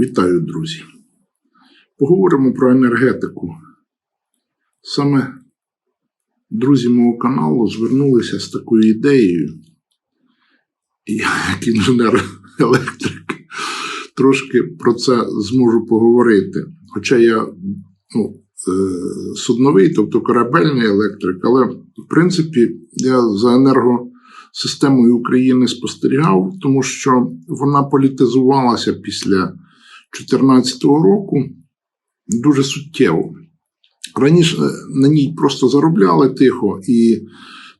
Вітаю, друзі. Поговоримо про енергетику. Саме друзі мого каналу звернулися з такою ідеєю. Як інженер-електрик, трошки про це зможу поговорити. Хоча я ну, е, судновий, тобто корабельний електрик, але в принципі я за енергосистемою України спостерігав, тому що вона політизувалася після 2014 року дуже суттєво. Раніше на ній просто заробляли тихо, і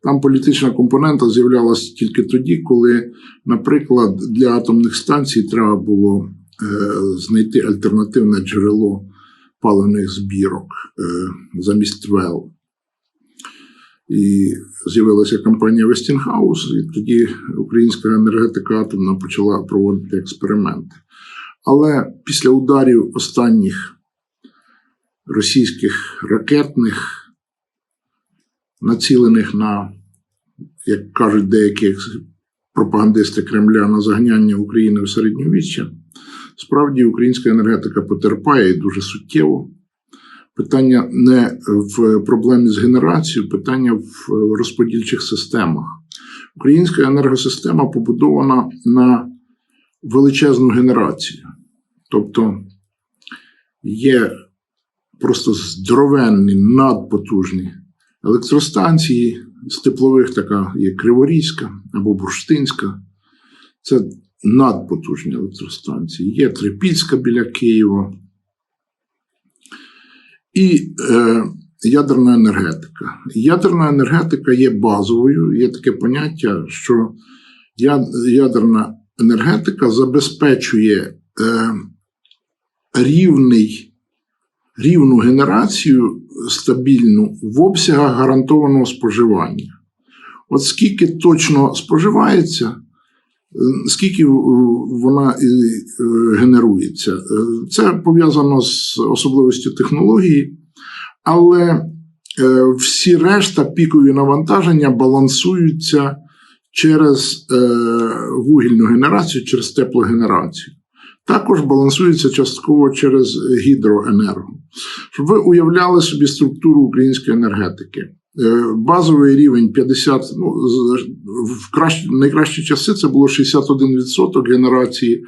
там політична компонента з'являлася тільки тоді, коли, наприклад, для атомних станцій треба було е, знайти альтернативне джерело паливних збірок е, замість ВЕЛ. І з'явилася компанія Westinghouse, і тоді українська енергетика атомна почала проводити експерименти. Але після ударів останніх російських ракетних, націлених на, як кажуть деякі пропагандисти Кремля, на загняння України в середньовіччя, справді українська енергетика потерпає і дуже суттєво. Питання не в проблемі з генерацією, питання в розподільчих системах. Українська енергосистема побудована на величезну генерацію. Тобто є просто здоровенні, надпотужні електростанції з теплових, така є Криворізька або Бурштинська. Це надпотужні електростанції. Є Трипільська біля Києва. І е, ядерна енергетика. Ядерна енергетика є базовою, є таке поняття, що ядерна енергетика забезпечує е, рівний, рівну генерацію стабільну в обсягах гарантованого споживання. От скільки точно споживається, скільки вона генерується. Це пов'язано з особливістю технології, але всі решта пікові навантаження балансуються через вугільну генерацію, через теплогенерацію. Також балансується частково через гідроенерго. Щоб ви уявляли собі структуру української енергетики. Базовий рівень 50, ну, в кращі, найкращі часи це було 61% генерації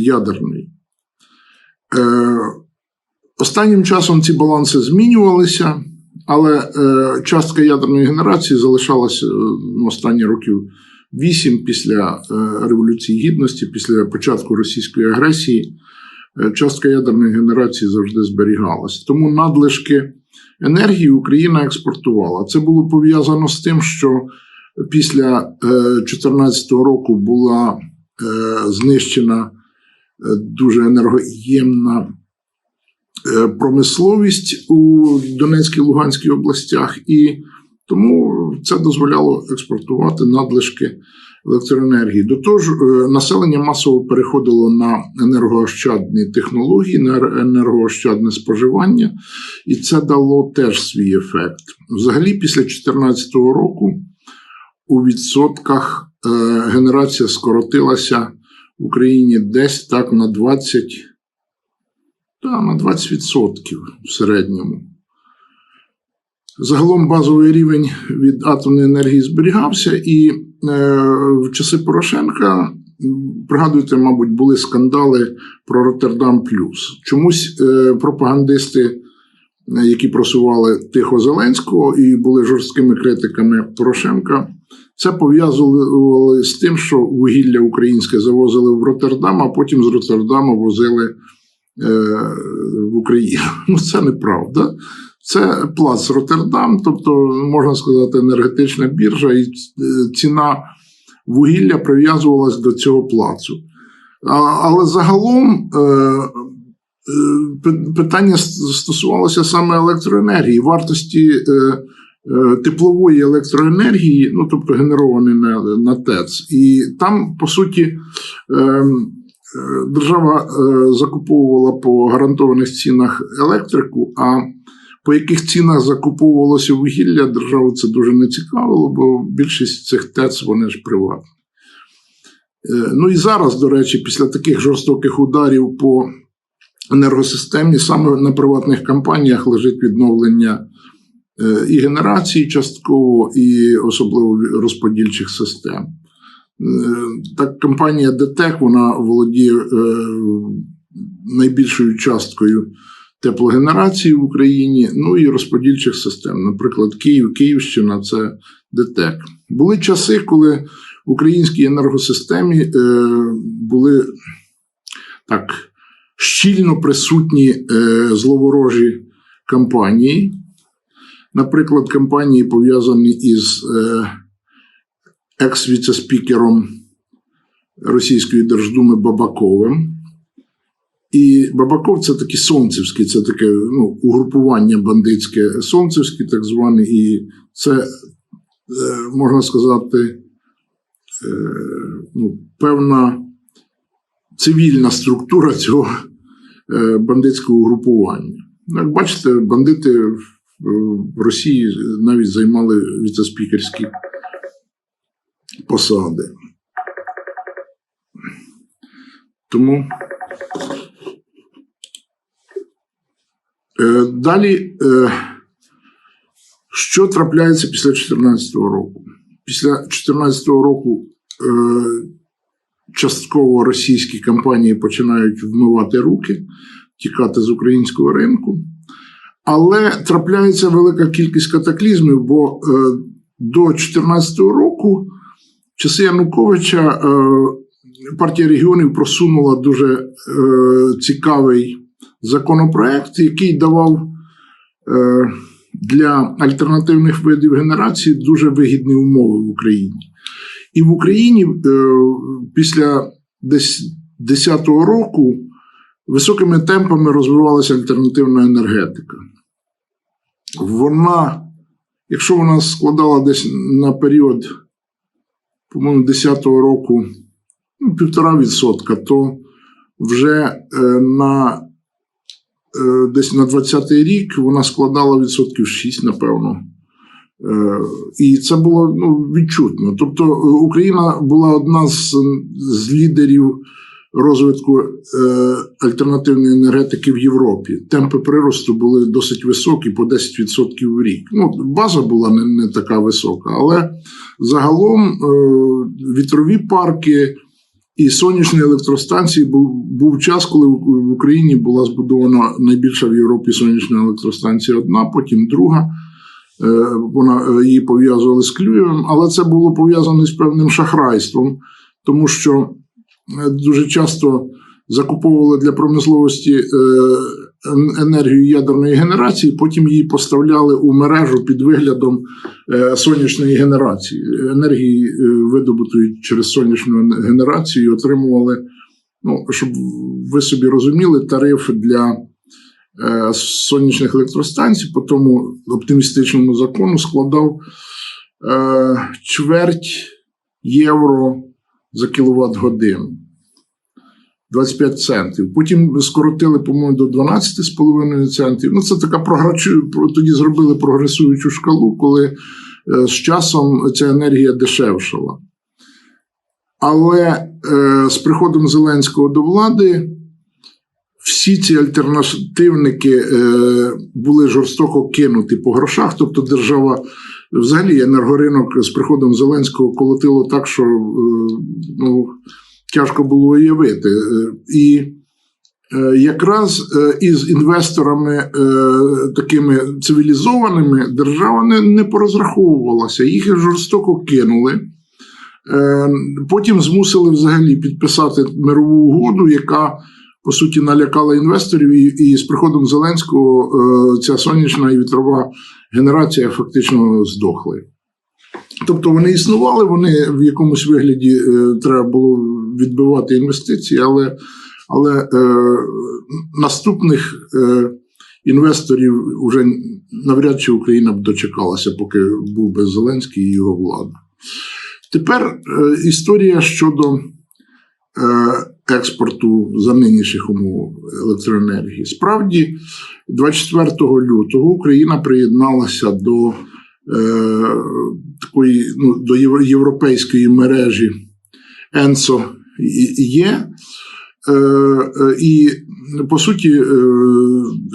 ядерної. Останнім часом ці баланси змінювалися, але частка ядерної генерації залишалася ну, останні років 8 після Революції Гідності, після початку російської агресії. Частка ядерної генерації завжди зберігалася. Тому надлишки енергії Україна експортувала. Це було пов'язано з тим, що після 2014 року була знищена дуже енергоємна промисловість у Донецькій Луганській областях, і тому це дозволяло експортувати надлишки електроенергії. До того ж, населення масово переходило на енергоощадні технології, на енергоощадне споживання, і це дало теж свій ефект. Взагалі, після 2014 року у відсотках генерація скоротилася в Україні десь так на 20, та, на 20% в середньому. Загалом базовий рівень від атомної енергії зберігався, і е, в часи Порошенка, пригадуєте, мабуть, були скандали про Роттердам Плюс. Чомусь е, пропагандисти, які просували Тихо Зеленського і були жорсткими критиками Порошенка, це пов'язували з тим, що вугілля українське завозили в Роттердам, а потім з Роттердама возили е, в Україну. Ну, це неправда. Це плац Роттердам, тобто, можна сказати, енергетична біржа, і ціна вугілля прив'язувалась до цього плацу. Але загалом питання стосувалося саме електроенергії, вартості теплової електроенергії, ну тобто генерованої на, ТЕЦ. І там, по суті, держава закуповувала по гарантованих цінах електрику. а по яких цінах закуповувалося вугілля, державу це дуже не цікавило, бо більшість цих ТЕЦ вони ж приватні. Е, Ну і зараз, до речі, після таких жорстоких ударів по енергосистемі, саме на приватних компаніях лежить відновлення е, і генерації частково, і особливо розподільчих систем. Е, Так, компанія ДТЕК вона володіє е, найбільшою часткою теплогенерації в Україні, ну і розподільчих систем. Наприклад, Київ, Київщина це ДТЕК. Були часи, коли в українській енергосистемі е, були так щільно присутні зловорожі компанії. Наприклад, компанії пов'язані із екс-віцеспікером Російської Держдуми Бабаковим. І Бабаков це такі сонцевські, це таке ну, угрупування бандитське сонцевське, так зване, і це, е, можна сказати, е, ну, певна цивільна структура цього е, бандитського угрупування. Як бачите, бандити в Росії навіть займали віцеспікерські посади. Тому Е, Далі, е, що трапляється після 2014 року? Після 2014 року е, частково російські компанії починають вмивати руки, тікати з українського ринку. Але трапляється велика кількість катаклізмів, бо до 2014 року, часи Януковича, партія регіонів просунула дуже цікавий законопроект, який давав е, для альтернативних видів генерації дуже вигідні умови в Україні. І в Україні е, після десь 10 року високими темпами розвивалася альтернативна енергетика. Вона, якщо вона складала десь на період, по-моєму, 10-го року ну, півтора відсотка, то вже е, на е, десь на 20-й рік вона складала відсотків 6, напевно. Е, І це було ну, відчутно. Тобто Україна була одна з, з лідерів розвитку е, альтернативної енергетики в Європі. Темпи приросту були досить високі, по 10% в рік. Ну, база була не, не така висока, але загалом е, вітрові парки. І сонячні електростанції був, був час, коли в Україні була збудована найбільша в Європі сонячна електростанція одна, потім друга. Е, Вона її пов'язували з Клюєвим, але це було пов'язано з певним шахрайством, тому що дуже часто закуповували для промисловості е, енергію ядерної генерації, потім її поставляли у мережу під виглядом е, сонячної генерації, енергії, е, видобутої через сонячну генерацію, отримували, ну, щоб ви собі розуміли, тариф для сонячних електростанцій по тому оптимістичному закону складав е, чверть євро за кіловат годину. 25 центів. Потім скоротили, по-моєму, до 12,5 центів. Ну, це така програчу, тоді зробили прогресуючу шкалу, коли е, з часом ця енергія дешевшала. Але е, з приходом Зеленського до влади всі ці альтернативники е, були жорстоко кинуті по грошах. Тобто держава, взагалі, енергоринок з приходом Зеленського колотило так, що е, ну, тяжко було уявити. Е, І е, якраз із інвесторами такими цивілізованими держава не, не порозраховувалася, їх жорстоко кинули. Потім змусили взагалі підписати мирову угоду, яка по суті налякала інвесторів, і, і з приходом Зеленського ця сонячна і вітрова генерація фактично здохли. Тобто вони існували, вони в якомусь вигляді е, треба було відбивати інвестиції, але, але е, наступних е, інвесторів вже навряд чи Україна б дочекалася, поки був би Зеленський і його влада. Тепер е, історія щодо е, експорту за нинішніх умов електроенергії. Справді, 24 лютого Україна приєдналася до е, такої ну, до європейської мережі ЕНСО є. Е, е, І по суті, е,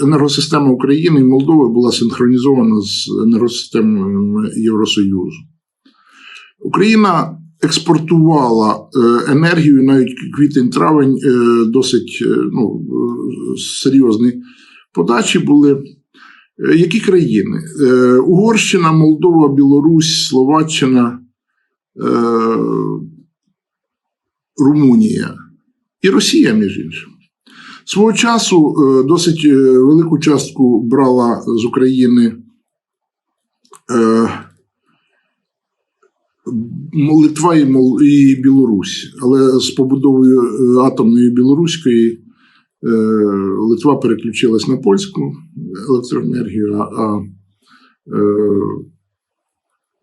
енергосистема України і Молдови була синхронізована з енергосистемою Євросоюзу. Україна експортувала е, енергію навіть квітень-травень е, досить е, ну, серйозні подачі були. Які країни? Угорщина, Молдова, Білорусь, Словаччина, Румунія і Росія, між іншим. Свого часу досить велику частку брала з України Литва і, Мол- і Білорусь, але з побудовою е, атомної білоруської е, Литва переключилась на польську електроенергію, а, е,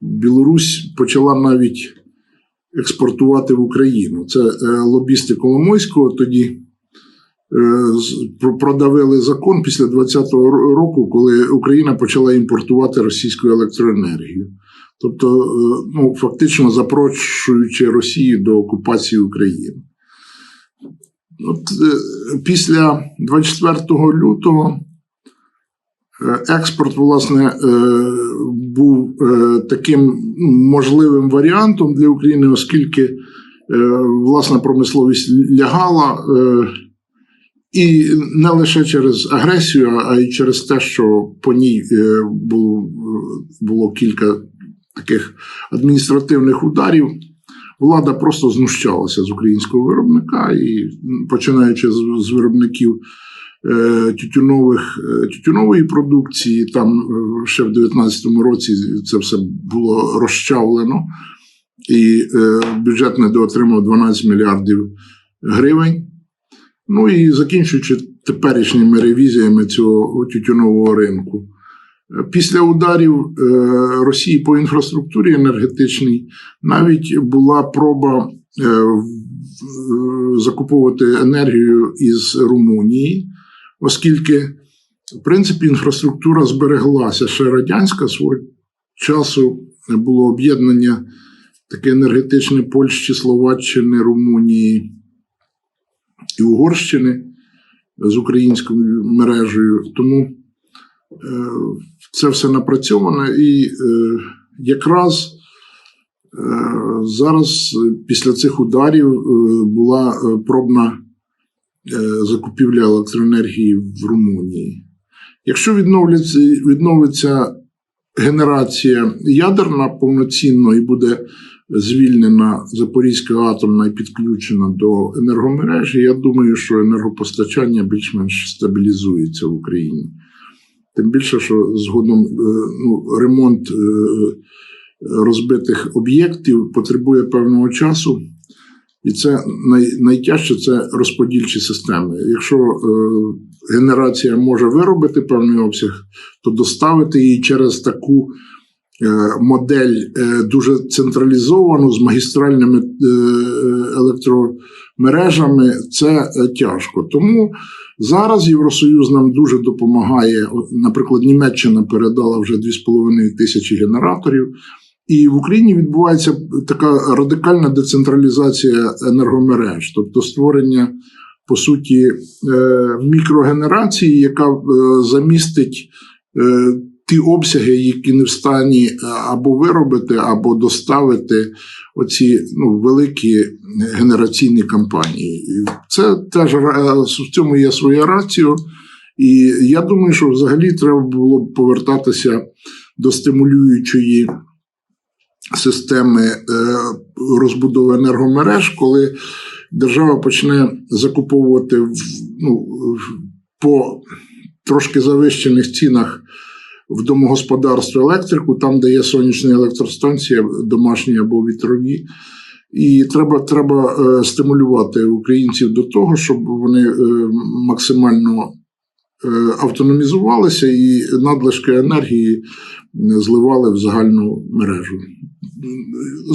Білорусь почала навіть експортувати в Україну. Це лобісти Коломойського тоді продавили закон після 20-го року, коли Україна почала імпортувати російську електроенергію. Тобто, е, ну, фактично запрошуючи Росію до окупації України. От, е, після 24 лютого е, експорт, власне, був таким ну, можливим варіантом для України, оскільки власна промисловість лягала. І не лише через агресію, а й через те, що по ній було, було кілька таких адміністративних ударів. Влада просто знущалася з українського виробника і починаючи з, виробників е, тютюнових, е, тютюнової продукції, там е, ще в 2019 році це все було розчавлено, і бюджет недоотримав 12 мільярдів гривень. Ну і закінчуючи теперішніми ревізіями цього тютюнового ринку. Після ударів е, Росії по інфраструктурі енергетичній навіть була проба е, закуповувати енергію із Румунії, оскільки, в принципі, інфраструктура збереглася. Ще радянська свого часу було об'єднання таке енергетичне Польщі, Словаччини, Румунії і Угорщини з українською мережею. Тому це все напрацьовано і е, якраз е, зараз е, після цих ударів е, була е, пробна е, закупівля електроенергії в Румунії. Якщо відновиться генерація ядерна повноцінно і буде звільнена Запорізька атомна і підключена до енергомережі, я думаю, що енергопостачання більш-менш стабілізується в Україні. Тим більше, що згодом е, ну, ремонт е, розбитих об'єктів потребує певного часу, і це най, найтяжче це розподільчі системи. Якщо е, генерація може виробити певний обсяг, то доставити її через таку е, модель е, дуже централізовану з магістральними е, електромережами, це е, тяжко. Тому зараз Євросоюз нам дуже допомагає. Наприклад, Німеччина передала вже 2,5 тисячі генераторів. І в Україні відбувається така радикальна децентралізація енергомереж, тобто створення, по суті, е, мікрогенерації, яка е, замістить е, ті обсяги, які не в стані е, або виробити, або доставити оці ну, великі генераційні кампанії. І Це теж в цьому є своя раціо. І я думаю, що взагалі треба було б повертатися до стимулюючої системи е, розбудови енергомереж, коли держава почне закуповувати ну, по трошки завищених цінах в домогосподарстві електрику, там, де є сонячні електростанції, домашні або вітрові. І треба, треба е, стимулювати українців до того, щоб вони е, максимально е, автономізувалися і надлишки енергії зливали в загальну мережу.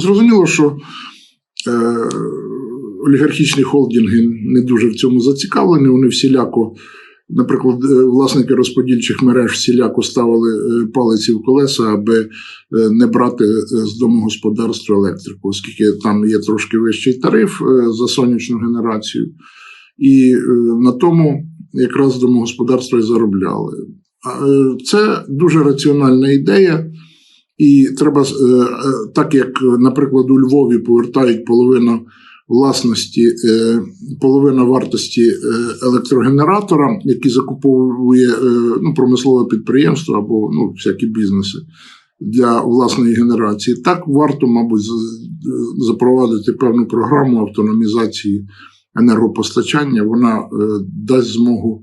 Зрозуміло, що олігархічні холдинги не дуже в цьому зацікавлені, вони всіляко наприклад, е, власники розподільчих мереж всіляко ставили е, палиці в колеса, аби е, не брати з домогосподарства електрику, оскільки там є трошки вищий тариф за сонячну генерацію, і на тому якраз домогосподарства і заробляли. Це дуже раціональна ідея. І треба, так як, наприклад, у Львові повертають половину власності, е, половина вартості е, електрогенератора, який закуповує е, ну, промислове підприємство або ну, всякі бізнеси для власної генерації, так варто, мабуть, запровадити певну програму автономізації енергопостачання. Вона дасть змогу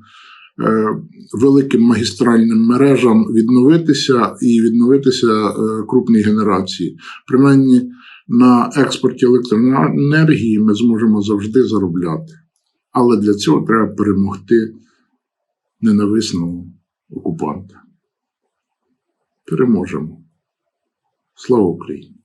великим магістральним мережам відновитися і відновитися крупній генерації. Принаймні на експорті електроенергії ми зможемо завжди заробляти. Але для цього треба перемогти ненависного окупанта. Переможемо. Слава Україні!